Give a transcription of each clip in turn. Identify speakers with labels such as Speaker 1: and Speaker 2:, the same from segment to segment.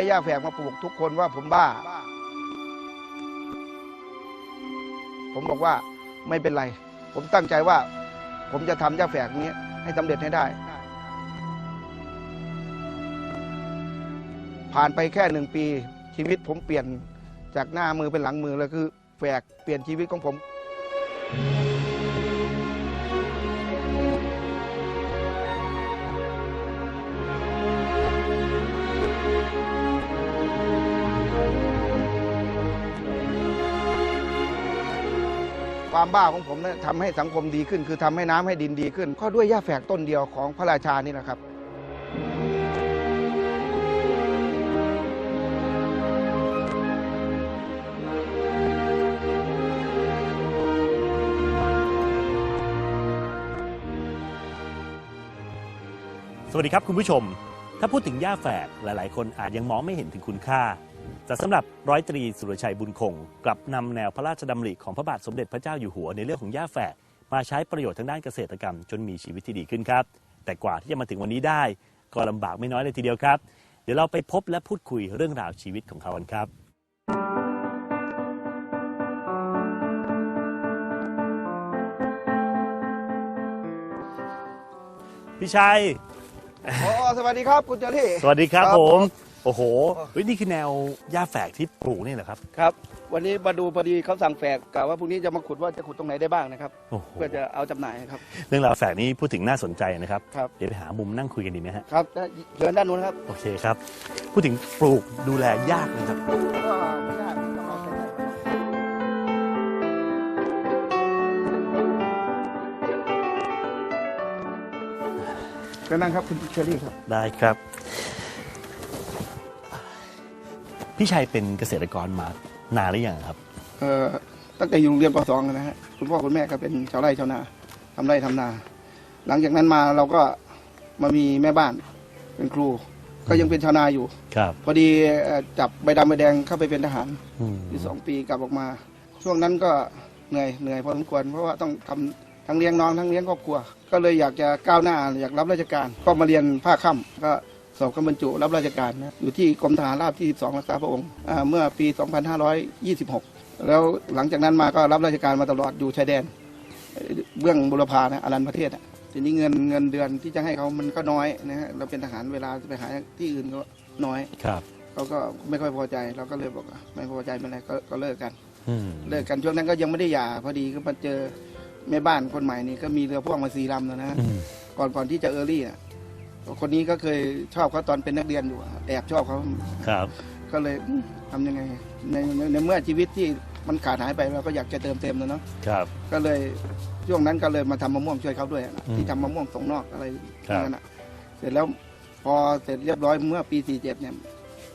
Speaker 1: ใช้หญ้าแฝกมาปลูกทุกคนว่าผมบ้า ผมบอกว่าไม่เป็นไร ผมตั้งใจว่า ผมจะทำหญ้าแฝกนี้ให้สำเร็จให้ได้ ผ่านไปแค่หนึ่งปีชีวิตผมเปลี่ยนจากหน้ามือเป็นหลังมือเลยคือแฝกเปลี่ยนชีวิตของผม ความบ้าของผมนี่ทำให้สังคมดีขึ้น คือทำให้น้ำให้ดินดีขึ้น ก็ด้วยหญ้าแฝกต้นเดียวของพระราชานี่นะครับ
Speaker 2: สวัสดีครับคุณผู้ชม ถ้าพูดถึงหญ้าแฝกหลาย ๆ คนอาจยังมองไม่เห็นถึงคุณค่า แต่สำหรับร้อยตรีสุรชัยบุญคง กลับนำแนวพระราชดำริของพระบาทสมเด็จพระเจ้าอยู่หัวในเรื่องของหญ้าแฝกมาใช้ประโยชน์ทางด้านเกษตรกรรม จนมีชีวิตที่ดีขึ้นครับ แต่กว่าที่จะมาถึงวันนี้ได้ก็ลำบากไม่น้อยเลยทีเดียวครับ เดี๋ยวเราไปพบและพูดคุยเรื่องราวชีวิตของเขากันครับ พี่ชัย
Speaker 1: อ๋อสวัสดีครับคุณเจอรี่
Speaker 2: สวัสดีครับ
Speaker 1: ครับ
Speaker 2: ผ
Speaker 1: ผมม
Speaker 2: โอ้โหเฮ้ยนี่คือแนวหญ้าแฝกที่ปลูกนี่เหรอครับ
Speaker 1: ครับ วันนี้มาดูพอดีเขาสั่งแฝกกะว่าพรุ่งนี้จะมาขุดว่าจะขุดตรงไหนได้บ้างนะครับ
Speaker 2: โอ้โห
Speaker 1: เพื่อจะเอาจำหน่ายครับ
Speaker 2: เรื่องราวแฝกนี้พูดถึงน่าสนใจนะครับ
Speaker 1: ครับ
Speaker 2: เดี๋ยวไปหามุมนั่งคุยกันดีไหมฮะ
Speaker 1: ครับเชิญด้านนู้นครับ
Speaker 2: โอเคครับ พูดถึงปลูกดูแลยากนะครับ
Speaker 1: ก็ไม่ยากต้องเอาใจใส่ก่อนเชิญนั่งครับคุณเชอรี่ครับ
Speaker 2: ได้ครับ พี่ชัยเป็นเกษตรกรมานานหรือยังครับ
Speaker 1: เอ่อตั้งแต่อยู่โรงเรียนป .2 นะฮะคุณพ่อคุณแม่ก็เป็นชาวไร่ชาวนาทำไร่ทำนา หลังจากนั้นมาเราก็มามีแม่บ้านเป็นครู ก็ยังเป็นชาวนาอยู่
Speaker 2: ครับ
Speaker 1: พอดีเอ่อจับใบดำใบแดงเข้าไปเป็นทหาร
Speaker 2: อืม
Speaker 1: อยู่สองปีกลับออกมา ช่วงนั้นก็เหนื่อยเหนื่อยพอสมควรเพราะว่าต้องทำทั้งเลี้ยงน้องทั้งเลี้ยงครอบครัว ก็เลยอยากจะก้าวหน้าอยากรับราชการก็มาเรียนภาคค่ำก็ สอบคำบรรจุรับราชการนะอยู่ที่กรมทหารราบที่ 12 รักษาพระองค์อ่าเมื่อปี 2526 แล้วหลังจากนั้นมาก็รับราชการมาตลอดอยู่ชายแดนเอ่อเบื้องบุรพานะอรันประเทศอะทีนี้เงินเงินเดือนที่จะให้เขามันก็น้อยนะฮะเราเป็นทหารเวลาจะไปหาที่อื่นก็น้อย
Speaker 2: ครับ
Speaker 1: เขาก็ไม่ค่อยพอใจเราก็เลยบอกว่าไม่พอใจไม่เป็นไรก็ก็เลิกกัน
Speaker 2: อืม
Speaker 1: เลิกกันช่วงนั้นก็ยังไม่ได้หย่าพอดีก็มาเจอแม่บ้านคนใหม่นี่ก็มีเรือพ่วงมาสี่ลำแล้วนะฮะ
Speaker 2: อืม
Speaker 1: ก่อนก่อนที่จะเออร์ลี่อะ คนนี้ก็เคยชอบเขาตอนเป็นนักเรียนอยู่อะแอบชอบเขา
Speaker 2: ครับ
Speaker 1: ก็เลยอืมทำยังไงในในในเมื่อชีวิตที่มันขาดหายไปเราก็อยากจะเติมเต็มนะเนาะ
Speaker 2: ครับ
Speaker 1: ก็เลยช่วงนั้นก็เลยมาทำมะม่วงช่วยเขาด้วยอะ
Speaker 2: อืม
Speaker 1: ที่ทำมะม่วงส่งนอกอะไร
Speaker 2: ครับ
Speaker 1: นั่นน่ะเสร็จแล้วพอเสร็จเรียบร้อยเมื่อปี 47 เนี่ย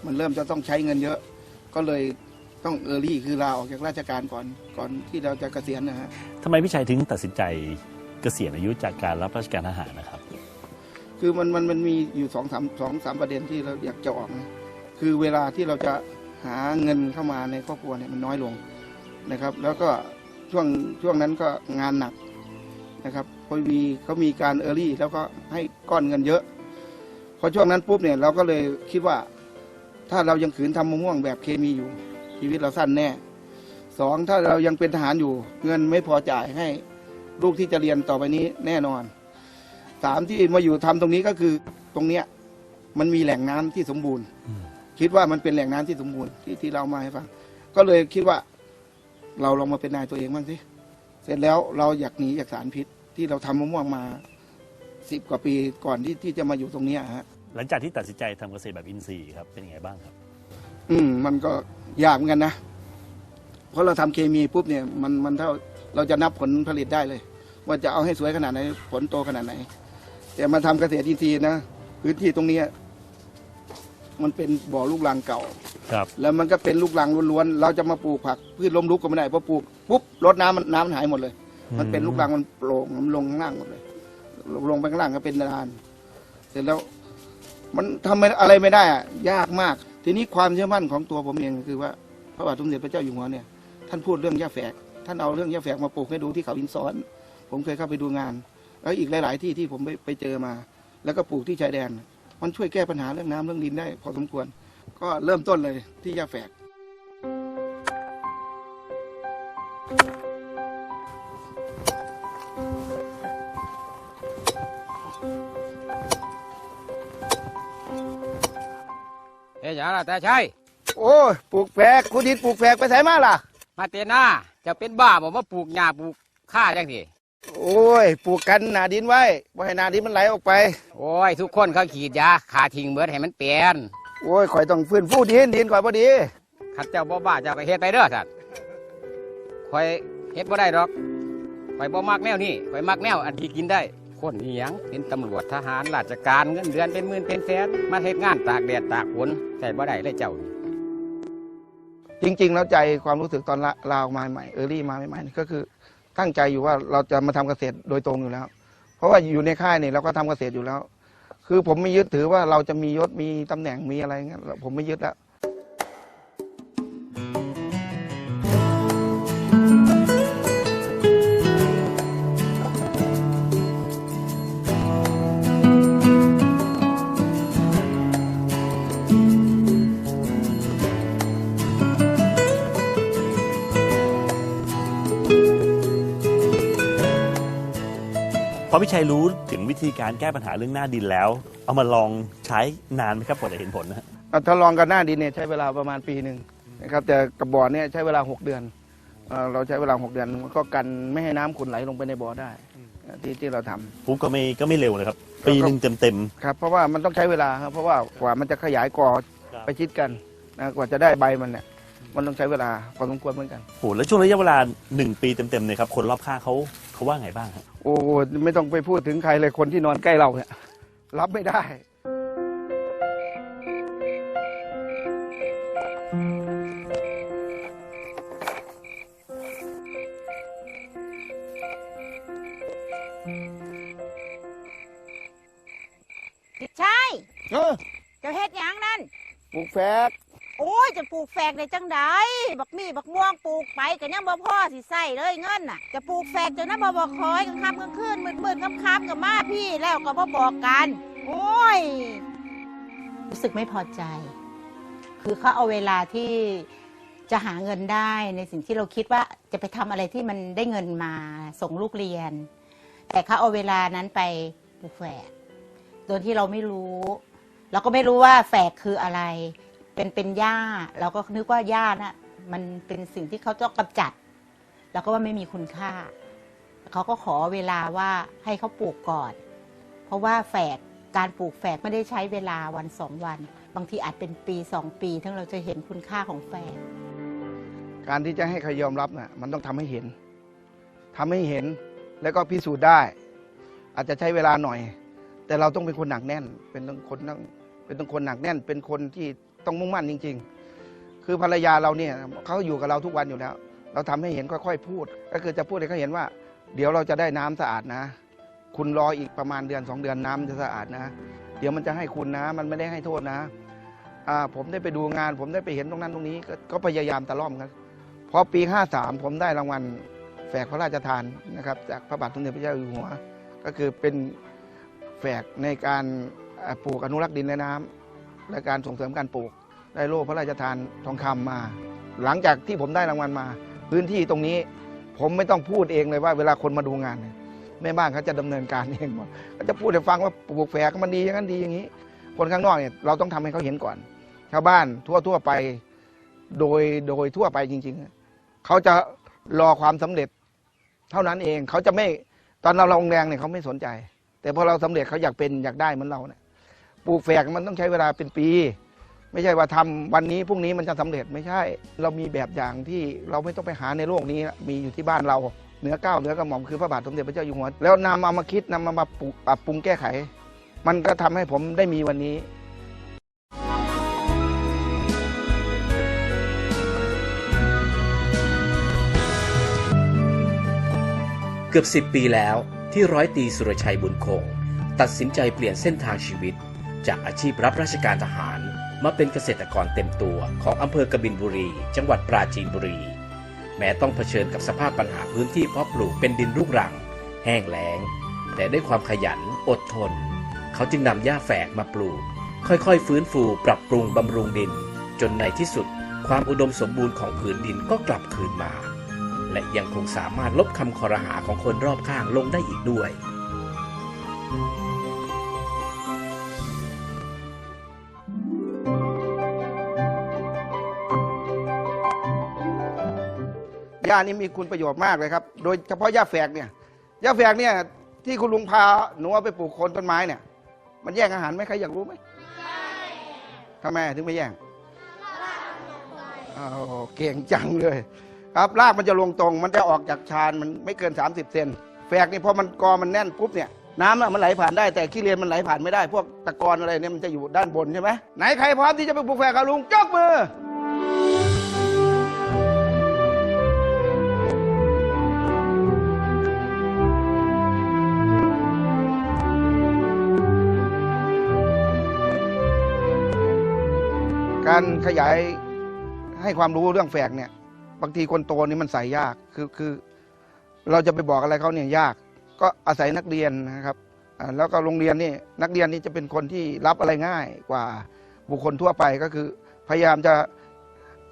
Speaker 1: มันเริ่มจะต้องใช้เงินเยอะ ก็เลยต้องเออรี่คือลาออกจากราชการก่อนก่อนที่เราจะเกษียณนะฮะ
Speaker 2: ทำไมพี่ชัยถึงตัดสินใจเกษียณอายุจากการรับราชการทหารนะครับ
Speaker 1: คือมันมันมันมีอยู่สองสามสองสามประเด็นที่เราอยากจะออกนะคือเวลาที่เราจะหาเงินเข้ามาในครอบครัวเนี่ยมันน้อยลงนะครับ แล้วก็ช่วงช่วงนั้นก็งานหนักนะครับพอมีเขามีการเออรี่แล้วก็ให้ก้อนเงินเยอะ พอช่วงนั้นปุ๊บเนี่ยเราก็เลยคิดว่า ถ้าเรายังขืนทำมะม่วงแบบเคมีอยู่ ชีวิตเราสั้นแน่สองถ้าเรายังเป็นทหารอยู่ เงินไม่พอจ่ายให้ลูกที่จะเรียนต่อไปนี้แน่นอน สามที่มาอยู่ทำตรงนี้ก็คือตรงเนี้ยมันมีแหล่งน้ำที่สมบูรณ์
Speaker 2: อืม
Speaker 1: คิดว่ามันเป็นแหล่งน้ำที่สมบูรณ์ที่ที่เรามาให้ฟังก็เลยคิดว่า เราลองมาเป็นนายตัวเองบ้างสิเสร็จแล้วเราอยากหนีจากสารพิษที่เราทำมะม่วงมาสิบกว่าปีก่อนที่ที่จะมาอยู่ตรงเนี้ยฮะ
Speaker 2: หลังจากที่ตัดสินใจทำเกษตรแบบอินทรีย์ครับเป็นยังไงบ้างครับ
Speaker 1: อืมมันก็ยากเหมือนกันนะเพราะเราทำเคมีปุ๊บเนี่ยมันมันเท่าเราจะนับผลผลิตได้เลย ว่าจะเอาให้สวยขนาดไหนผลโตขนาดไหน แต่มาทำเกษตรอินทรีย์นะพื้นที่ตรงเนี้ยมันเป็นบ่อลูกรังเก่า
Speaker 2: ครับ
Speaker 1: แล้วมันก็เป็นลูกรังล้วนๆเราจะมาปลูกผักพืชล้มลุกก็ไม่ได้เพราะปลูกปุ๊บรดน้ำมันน้ำมันหายหมดเลย มันเป็นลูกรังมันโปร่งมันลงข้างล่างหมดเลย ลงลงไปข้างล่างก็เป็นดาน เสร็จแล้วมันทำอะไรไม่ได้อะยากมาก ทีนี้ความเชื่อมั่นของตัวผมเองคือว่าพระบาทสมเด็จพระเจ้าอยู่หัวเนี่ยท่านพูดเรื่องหญ้าแฝกท่านเอาเรื่องหญ้าแฝกมาปลูกให้ดูที่เขาอินซ้อน ผมเคยเข้าไปดูงาน แล้วอีกหลาย ๆ ที่ที่ผมไปไปเจอมา แล้วก็ปลูกที่ชายแดน มันช่วยแก้ปัญหาเรื่องน้ำเรื่องดินได้ พอสมควร ก็เริ่มต้นเลยที่ยาแฝก
Speaker 3: เฮ้ยอย่าละแต่ใช่
Speaker 1: โอ้ยปลูกแฝกคุณดิดปลูกแฝกไปไสมาล่ะ
Speaker 3: มาเตน่าจะเป็นบ้าบอกว่าปลูกหญ้าปลูกข้าจังสิ
Speaker 1: โอ้ยปลูกกันหนาดินไว้บ่ให้หนาดินมันไหลออกไป
Speaker 3: โอ้ย ทุกคนเขาขีดยาขาทิ้งเบิดให้มันเปลี่ยน
Speaker 1: โอ้ยข่อยต้องฟื้นฟูดินดินก่อนพอดี
Speaker 3: ขัดเจ้าบ่บ้าเจ้าก็เฮ็ดไปเด้อสัตว์คอยเฮ็ดบ่ได้ดอกคอยบ่มักแนวนี้คอยมักแนวอันที่กินได้ คนนี่ยังเป็นตำรวจทหารราชการเงินเดือนเป็นหมื่นเป็นแสนมาเฮ็ดงานตากแดดตากฝนใส่บ่ได้เลยเจ้านี่
Speaker 1: จริง ๆ แล้วใจความรู้สึกตอนละลาวมาใหม่เออรี่มาใหม่ๆนี่ก็คือ ตั้งใจอยู่ว่าเราจะมาทำเกษตรโดยตรงอยู่แล้ว เพราะว่าอยู่ในค่ายเนี่ยเราก็ทำเกษตรอยู่แล้ว คือผมไม่ยึดถือว่าเราจะมียศมีตำแหน่งมีอะไรเงี้ยผมไม่ยึดแล้ว
Speaker 2: พอพี่ชัยรู้ถึงวิธีการแก้ปัญหาเรื่องหน้าดินแล้ว เอามาลองใช้นานไหมครับกว่าจะเห็นผลนะฮะ
Speaker 1: อะถ้าลองกันหน้าดินเนี่ยใช้เวลาประมาณปีหนึ่งนะครับแต่กระบอกเนี่ยใช้เวลา 6 เดือนเอ่อเราใช้เวลา 6 เดือนมันก็กันไม่ให้น้ำขุ่นไหลลงไปในบ่อได้ที่ที่เราทำ
Speaker 2: ปุ๊บก็ไม่ก็ไม่เร็วนะครับ ปีหนึ่งเต็มเต็ม
Speaker 1: ครับเพราะว่ามันต้องใช้เวลาครับเพราะว่ากว่ามันจะขยายกอ
Speaker 2: ครับ
Speaker 1: ไปชิดกันนะกว่าจะได้ใบมันเนี่ยมันต้องใช้เวลาพอสมควรเหมือนกัน
Speaker 2: ๆโหแล้วช่วงระยะเวลาหนึ่งปีเต็มๆเนี่ยครับคนรอบข้างเขา เขาว่าไงบ้างฮะ
Speaker 1: โอ้โหไม่ต้องไปพูดถึงใครเลยคนที่นอนใกล้เราเนี่ยรับไม่ได้
Speaker 4: ใช่
Speaker 1: เออ
Speaker 4: เจะเฮ็ดหยังนั่น
Speaker 1: ปลูกแฝก
Speaker 4: โอ้ยจะปลูกแฝกได้จังใดบักมี่บักม่วงปลูกไปก็ยังบ่พ่อสิใส่เลยเงินน่ะ จะปลูกแฝกจนนั้นบ่บอกคอยกลางค่ำกลางคืนมืดมืดค่ำค่ำกับมาพี่แล้วก็บ่บอกกัน โอ้ย รู้สึกไม่พอใจ คือเขาเอาเวลาที่จะหาเงินได้ในสิ่งที่เราคิดว่าจะไปทำอะไรที่มันได้เงินมาส่งลูกเรียน แต่เขาเอาเวลานั้นไปปลูกแฝกโดยที่เราไม่รู้ เราก็ไม่รู้ว่าแฝกคืออะไร เป็นเป็นหญ้าเราก็นึกว่าหญ้าน่ะมันเป็นสิ่งที่เขาต้องกำจัดเราก็ว่าไม่มีคุณค่า เขาก็ขอเวลาว่าให้เขาปลูกก่อน เพราะว่าแฝกการปลูกแฝกไม่ได้ใช้เวลาวันสองวัน บางทีอาจเป็นปีสองปี ทั้งเราจะเห็นคุณค่าของแฝก
Speaker 1: การที่จะให้ใครยอมรับน่ะมันต้องทำให้เห็นทำให้เห็นแล้วก็พิสูจน์ได้ อาจจะใช้เวลาหน่อย แต่เราต้องเป็นคนหนักแน่น เป็นต้องคนต้องเป็นต้องคนหนักแน่น เป็นคนที่ ต้องมุ่งมั่นจริง ๆ คือภรรยาเราเนี่ยเขาอยู่กับเราทุกวันอยู่แล้ว เราทำให้เห็นค่อยๆพูด ก็คือจะพูดให้เขาเห็นว่า เดี๋ยวเราจะได้น้ำสะอาดนะ คุณรออีกประมาณเดือนสองเดือนน้ำจะสะอาดนะ เดี๋ยวมันจะให้คุณนะ มันไม่ได้ให้โทษนะอ่าผมได้ไปดูงาน ผมได้ไปเห็นตรงนั้นตรงนี้ก็พยายามตะล่อมกันพอปี 53 ผมได้รางวัลแฝกพระราชทานนะครับจากพระบาทสมเด็จพระเจ้าอยู่หัว ก็คือเป็นแฝกในการปลูกอนุรักษ์ดินและน้ำ และการส่งเสริมการปลูก ได้โล่พระราชทานทองคำมา หลังจากที่ผมได้รางวัลมา พื้นที่ตรงนี้ผมไม่ต้องพูดเองเลยว่าเวลาคนมาดูงานเนี่ยแม่บ้านเขาจะดำเนินการเองหมดก็จะพูดให้ฟังว่าปลูกแฝกมันดีอย่างนั้นดีอย่างนี้ คนข้างนอกเนี่ยเราต้องทำให้เขาเห็นก่อน ชาวบ้านทั่วทั่วไปโดยโดยทั่วไปจริง ๆ เขาจะรอความสำเร็จ เท่านั้นเองเขาจะไม่ตอนเราลงแรงเนี่ยเขาไม่สนใจ แต่พอเราสำเร็จเขาอยากเป็นอยากได้เหมือนเราเนี่ย ปลูกแฝกมันต้องใช้เวลาเป็นปี ไม่ใช่ว่าทำวันนี้พรุ่งนี้มันจะสำเร็จไม่ใช่ เรามีแบบอย่างที่เราไม่ต้องไปหาในโลกนี้ มีอยู่ที่บ้านเราเหนือก้าวเหนือกระหม่อมคือพระบาทสมเด็จพระเจ้าอยู่หัว แล้วนำเอามาคิดนำมามาปรับปรุงแก้ไข มันก็ทำให้ผมได้มีวันนี้
Speaker 5: เกือบ10 ปีแล้วที่ร้อยตีสุรชัยบุญคง ตัดสินใจเปลี่ยนเส้นทางชีวิต จากอาชีพรับราชการทหาร มาเป็นเกษตรกรเต็มตัวของอำเภอกบินบุรี จังหวัดปราจีนบุรี แม้ต้องเผชิญกับสภาพปัญหาพื้นที่เพาะปลูกเป็นดินลูกรัง แห้งแล้ง แต่ด้วยความขยันอดทน เขาจึงนำหญ้าแฝกมาปลูก ค่อยๆ ฟื้นฟูปรับปรุงบำรุงดิน จนในที่สุด ความอุดมสมบูรณ์ของผืนดินก็กลับคืนมา และยังคงสามารถลบคำคอรหาของคนรอบข้างลงได้อีกด้วย
Speaker 1: หญ้านี่มีคุณประโยชน์มากเลยครับ โดยเฉพาะหญ้าแฝกเนี่ยหญ้าแฝกเนี่ยที่คุณลุงพาหนูเอาไปปลูกโคนต้นไม้เนี่ย มันแย่งอาหารไหมใครอยากรู้ไหมทำไมถึงไม่แย่งอ้าวเก่งจังเลย ครับรากมันจะลงตรง มันจะออกจากชานมันไม่เกิน 30 เซนแฝกนี่พอมันกอมันแน่นปุ๊บเนี่ยน้ำน่ะมันไหลผ่านได้แต่ขี้เลนมันไหลผ่านไม่ได้ พวกตะกอนอะไรเนี่ยมันจะอยู่ด้านบนใช่ไหมไหนใครพร้อมที่จะไปปลูกแฝกกับลุงยกมือ การขยายให้ความรู้เรื่องแฝกเนี่ย บางทีคนโตนี่มันใส่ยากคือคือ เราจะไปบอกอะไรเขาเนี่ยยาก ก็อาศัยนักเรียนนะครับแล้วก็โรงเรียนนี่นักเรียนนี่จะเป็นคนที่รับอะไรง่ายกว่าบุคคลทั่วไปก็คือ พยายามจะ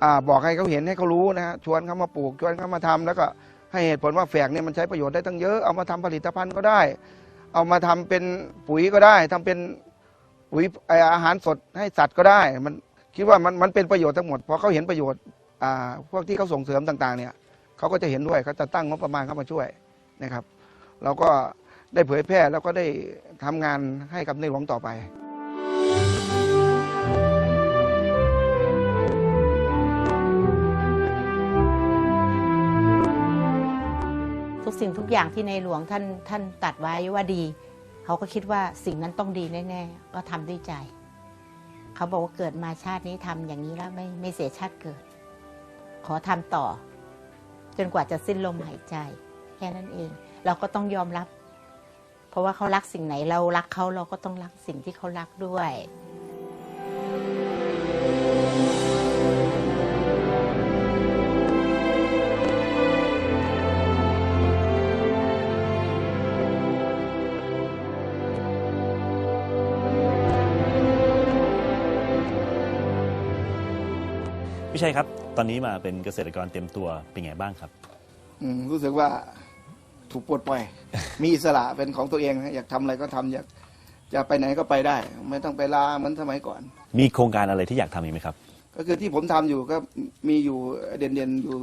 Speaker 1: อบอกให้เขาเห็นให้เขารู้นะฮะชวนเขามาปลูกชวนเขามาทำแล้วก็ให้เหตุผลว่าแฝกเนี่ยมันใช้ประโยชน์ได้ตั้งเยอะเอามาทำผลิตภัณฑ์ก็ได้ เอามาทำเป็นปุ๋ยก็ได้ทำเป็นปุ๋ยอาหารสดให้สัตว์ก็ได้มัน คิดว่ามันมันเป็นประโยชน์ทั้งหมดพอเขาเห็นประโยชน์อ่าพวกที่เขาส่งเสริมต่างๆเนี่ยเขาก็จะเห็นด้วยเขาจะตั้งงบประมาณเข้ามาช่วยนะครับ เราก็ได้เผยแพร่แล้วก็ได้ทำงานให้กับในหลวงต่อไป
Speaker 4: ทุกสิ่งทุกอย่างที่ในหลวงท่านท่านตัดไว้ว่าดี เขาก็คิดว่าสิ่งนั้นต้องดีแน่ ๆ ก็ทำด้วยใจ เขาบอกว่าเกิดมาชาตินี้ทำอย่างนี้แล้วไม่ไม่เสียชาติเกิด ขอทำต่อ จนกว่าจะสิ้นลมหายใจ แค่นั้นเอง เราก็ต้องยอมรับ เพราะว่าเขารักสิ่งไหนเรารักเขาเราก็ต้องรักสิ่งที่เขารักด้วย
Speaker 2: ชัยครับ ตอนนี้มาเป็นเกษตรกรเต็มตัวเป็นไงบ้างครับ
Speaker 1: อืมรู้สึกว่าถูกปลดปล่อย มีอิสระเป็นของตัวเองนะอยากทำอะไรก็ทำอยากจะไปไหนก็ไปได้ ไม่ต้องไปลาเหมือนสมัยก่อน
Speaker 2: มีโครงการอะไรที่อยากทำอีกไหมครับ
Speaker 1: ก็คือที่ผมทำอยู่ก็มีอยู่เด่นๆอยู่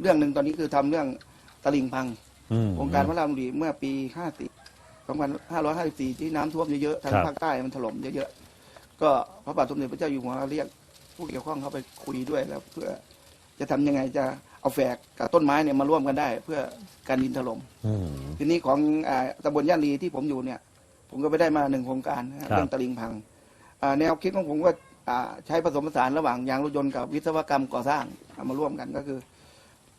Speaker 1: เรื่องหนึ่งตอนนี้คือทำเรื่องตลิ่งพัง
Speaker 2: อืม
Speaker 1: โครงการพระรามดีเมื่อปี54 2554 ที่น้ำท่วมเยอะๆทาง
Speaker 2: ครับ
Speaker 1: ภาคใต้มันถล่มเยอะๆก็พระบาทสมเด็จพระเจ้าอยู่หัวเรียก ผู้เกี่ยวข้องเข้าไปคุยด้วยแล้ว เพื่อจะทำยังไงจะเอาแฝกกับต้นไม้เนี่ยมาร่วมกันได้ เพื่อการดินถล่ม
Speaker 2: อืม
Speaker 1: ทีนี้ของอาตำบลย่านรีที่ผมอยู่เนี่ย ผมก็ไปได้มาหนึ่งโครงการนะฮะ
Speaker 2: ครับ
Speaker 1: เรื่องตลิ่งพังอ่าแนวคิดของผมก็อ่าใช้ผสมผสานระหว่างยางรถยนต์กับวิศวกรรมก่อสร้างเอามาร่วมกันก็คือ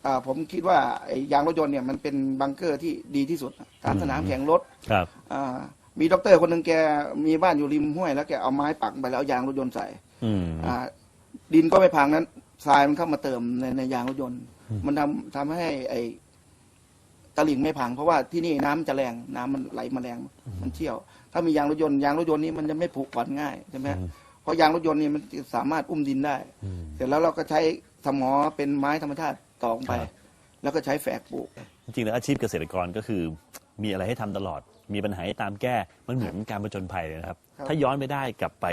Speaker 1: อ่าผมคิดว่าไอ้ยางรถยนต์เนี่ยมันเป็นบังเกอร์ที่ดีที่สุดตามสนามแข่งรถ
Speaker 2: ครับ
Speaker 1: อ่ามีด็อกเตอร์คนหนึ่งแกมีบ้านอยู่ริมห้วย แล้วแกเอาไม้ปักไปแล้วเอายางรถยนต์ใส่
Speaker 2: อืม
Speaker 1: อ่า ดินก็ไม่พังนั้นทรายมันเข้ามาเติมในในยางรถยนต์
Speaker 2: อืม
Speaker 1: มันทำทำให้ไอ้ตลิ่งไม่พัง เพราะว่าที่นี่น้ำจะแรงน้ำมันไหลมาแรงมันเชี่ยว ถ้ามียางรถยนต์ยางรถยนต์นี่มันจะไม่ผุก่อนง่ายใช่ไหม
Speaker 2: อืม
Speaker 1: เพราะยางรถยนต์นี่มันสามารถอุ้มดินได้
Speaker 2: อืม
Speaker 1: เสร็จแล้วเราก็ใช้สมอเป็นไม้ธรรมชาติตอกไป
Speaker 2: ครับ
Speaker 1: แล้วก็ใช้แฝกปลูก
Speaker 2: จริงๆแล้วอาชีพเกษตรกรก็คือมีอะไรให้ทำตลอด มีปัญหาให้ตามแก้ มันเหมือนการประจนภัยเลยนะครับ
Speaker 1: ครับ
Speaker 2: ถ้าย้อนไปได้กลับไป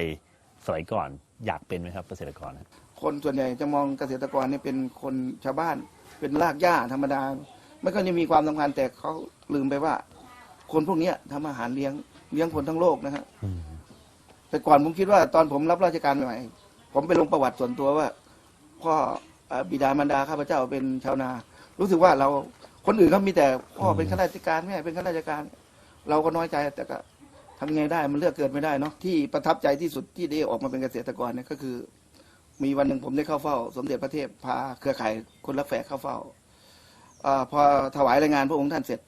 Speaker 2: สมัยก่อน อยากเป็นไหมครับเกษตรกร
Speaker 1: คนส่วนใหญ่จะมองเกษตรกรเนี่ยเป็นคนชาวบ้านเป็นรากหญ้าธรรมดาไม่ก็จะมีความสำคัญแต่เขาลืมไปว่า คนพวกเนี้ยทำอาหารเลี้ยงเลี้ยงคนทั้งโลกนะฮะ
Speaker 2: อืม
Speaker 1: แต่ก่อนผมคิดว่าตอนผมรับราชการใหม่ๆผมไปลงประวัติส่วนตัวว่า พ่อเอ่อบิดามารดาข้าพเจ้าเป็นชาวนา รู้สึกว่าเราคนอื่นเขามีแต่พ่อเป็นข้าราชการแม่เป็นข้าราชการ เราก็น้อยใจแต่ก็ทำยังไงได้มันเลือกเกิดไม่ได้เนาะที่ประทับใจที่สุดที่ได้ออกมาเป็นเกษตรกรเนี่ยก็คือ มีวันหนึ่งผมได้เข้าเฝ้า สมเด็จพระเทพพาเครือข่ายคนรักแฝกเข้าเฝ้าอพอถวายรายงานพระองค์ท่านเสร็จ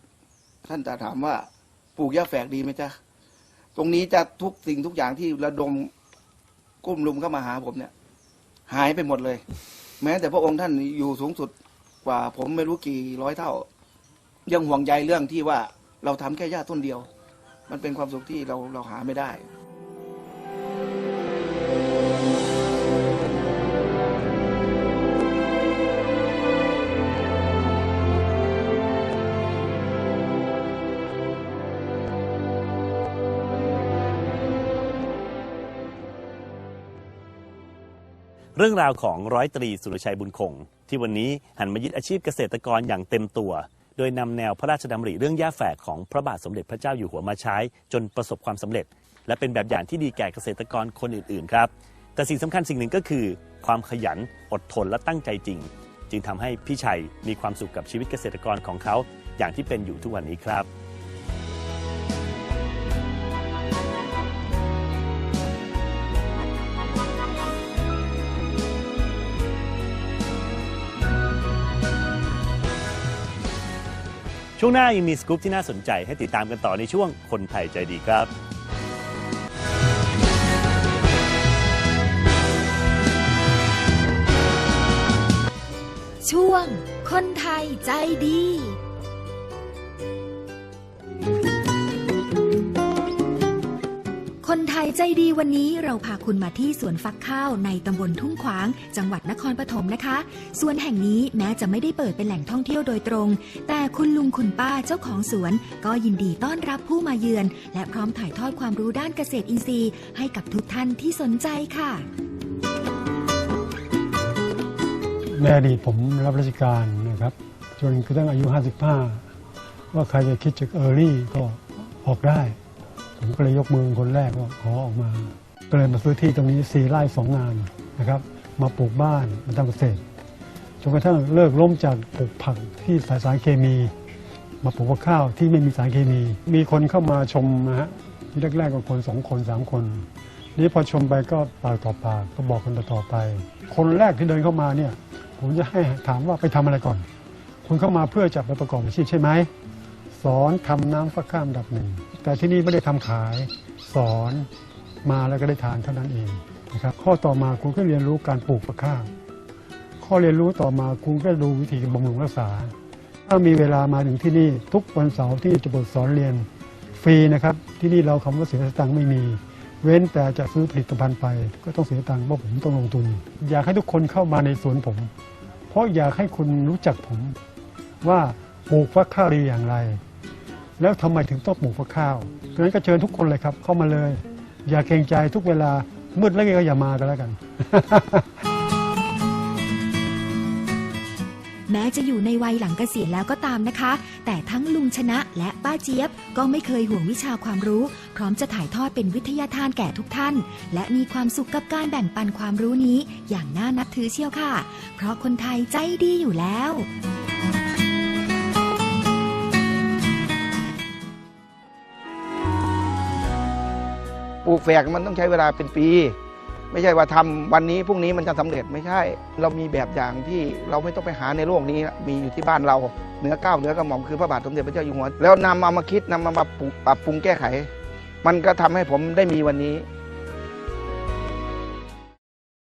Speaker 1: ท่านจะถามว่าปลูกหญ้าแฝกดีไหมจ๊ะตรงนี้จะทุกสิ่งทุกอย่างที่ระดมกุ้มลุมเข้ามาหาผมเนี่ย หายไปหมดเลย แม้แต่พระองค์ท่านอยู่สูงสุดกว่า ผมไม่รู้กี่ร้อยเท่า ยังห่วงใยเรื่องที่ว่าเราทำแค่หญ้าต้นเดียว มันเป็นความสุขที่เราเราหาไม่ได้
Speaker 2: เรื่องราวของร้อยตรีสุรชัยบุญคง ที่วันนี้หันมายึดอาชีพเกษตรกรอย่างเต็มตัว โดยนำแนวพระราชดำริเรื่องย่าแฝกของพระบาทสมเด็จพระเจ้าอยู่หัวมาใช้ จนประสบความสำเร็จ และเป็นแบบอย่างที่ดีแก่เกษตรกรคนอื่นๆ ครับ แต่สิ่งสำคัญสิ่งหนึ่งก็คือ ความขยันอดทนและตั้งใจจริง จึงทำให้พี่ชัยมีความสุขกับชีวิตเกษตรกรของเขา อย่างที่เป็นอยู่ทุกวันนี้ครับ ช่วงหน้ายังมีสกู๊ปที่น่าสนใจให้ติดตามกันต่อในช่วงคนไทยใจดีครับ
Speaker 6: ช่วง คนไทยใจดี คนไทยใจดีวันนี้เราพาคุณมาที่สวนฟักข้าวในตำบลทุ่งขวาง จังหวัดนครปฐมนะคะสวนแห่งนี้แม้จะไม่ได้เปิดเป็นแหล่งท่องเที่ยวโดยตรง แต่คุณลุงคุณป้าเจ้าของสวน ก็ยินดีต้อนรับผู้มาเยือน และพร้อมถ่ายทอดความรู้ด้านเกษตรอินทรีย์ให้กับทุกท่านที่สนใจค่ะ
Speaker 7: ในอดีตผมรับราชการนะครับ จนกระทั่งอายุ 55 ว่าใครจะคิดจะเออรี่ก็ออกได้ ผมก็เลยยกมือคนแรกก็ขอออกมา ก็เลยมาซื้อที่ตรงนี้สี่ไร่สองงานนะครับ มาปลูกบ้านมาทำเกษตรจนกระทั่งเลิกล้มจากปลูกผักที่สายสารเคมี มาปลูกข้าวที่ไม่มีสารเคมี มีคนเข้ามาชมนะฮะที่แรกๆก็คนสองคนสามคน นี่พอชมไปก็ปากต่อปากก็บอกคนต่อไป คนแรกที่เดินเข้ามาเนี่ยผมจะให้ถามว่าไปทำอะไรก่อน คุณเข้ามาเพื่อจะไปประกอบอาชีพใช่ไหม อนทำน้ำฟักข้ามดับหนึ่ง แต่ที่นี่ไม่ได้ทำขายสอนมาแล้วก็ได้ทานเท่านั้นเองนะครับข้อต่อมาคุณก็เรียนรู้การปลูกฟักข้าวข้อเรียนรู้ต่อมาคุณก็ดูวิธีบำรุงรักษา ถ้ามีเวลามาถึงที่นี่ทุกวันเสาร์ที่จะบทสอนเรียนฟรีนะครับ ที่นี่เราคำว่าเสียสตังค์ไม่มี เว้นแต่จะซื้อผลิตภัณฑ์ไป ก็ต้องเสียตังค์เพราะผมต้องลงทุน อยากให้ทุกคนเข้ามาในสวนผม เพราะอยากให้คุณรู้จักผมว่าปลูกฟักข้าวดีอย่างไร แล้วทำไมถึงต้องปลูกฟักข้าวดังนั้นก็เชิญทุกคนเลยครับ เข้ามาเลย อย่าเกรงใจทุกเวลามืดแล้วก็อย่ามากันแล้วกัน
Speaker 6: แม้จะอยู่ในวัยหลังเกษียณแล้วก็ตามนะคะ แต่ทั้งลุงชนะและป้าเจี๊ยบ ก็ไม่เคยห่วงวิชาความรู้ พร้อมจะถ่ายทอดเป็นวิทยาทานแก่ทุกท่าน และมีความสุขกับการแบ่งปันความรู้นี้ อย่างน่านับถือเชียวค่ะ เพราะคนไทยใจดีอยู่แล้ว
Speaker 1: ปลูกแฝกมันต้องใช้เวลาเป็นปี ไม่ใช่ว่าทำวันนี้พรุ่งนี้มันจะสำเร็จไม่ใช่ เรามีแบบอย่างที่เราไม่ต้องไปหาในโลกนี้ มีอยู่ที่บ้านเราเนื้อก้าวเนื้อกระหม่อมคือพระบาทสมเด็จพระเจ้าอยู่หัว แล้วนำเอามาคิดนำมามาปรับปรุงแก้ไข มันก็ทำให้ผมได้มีวันนี้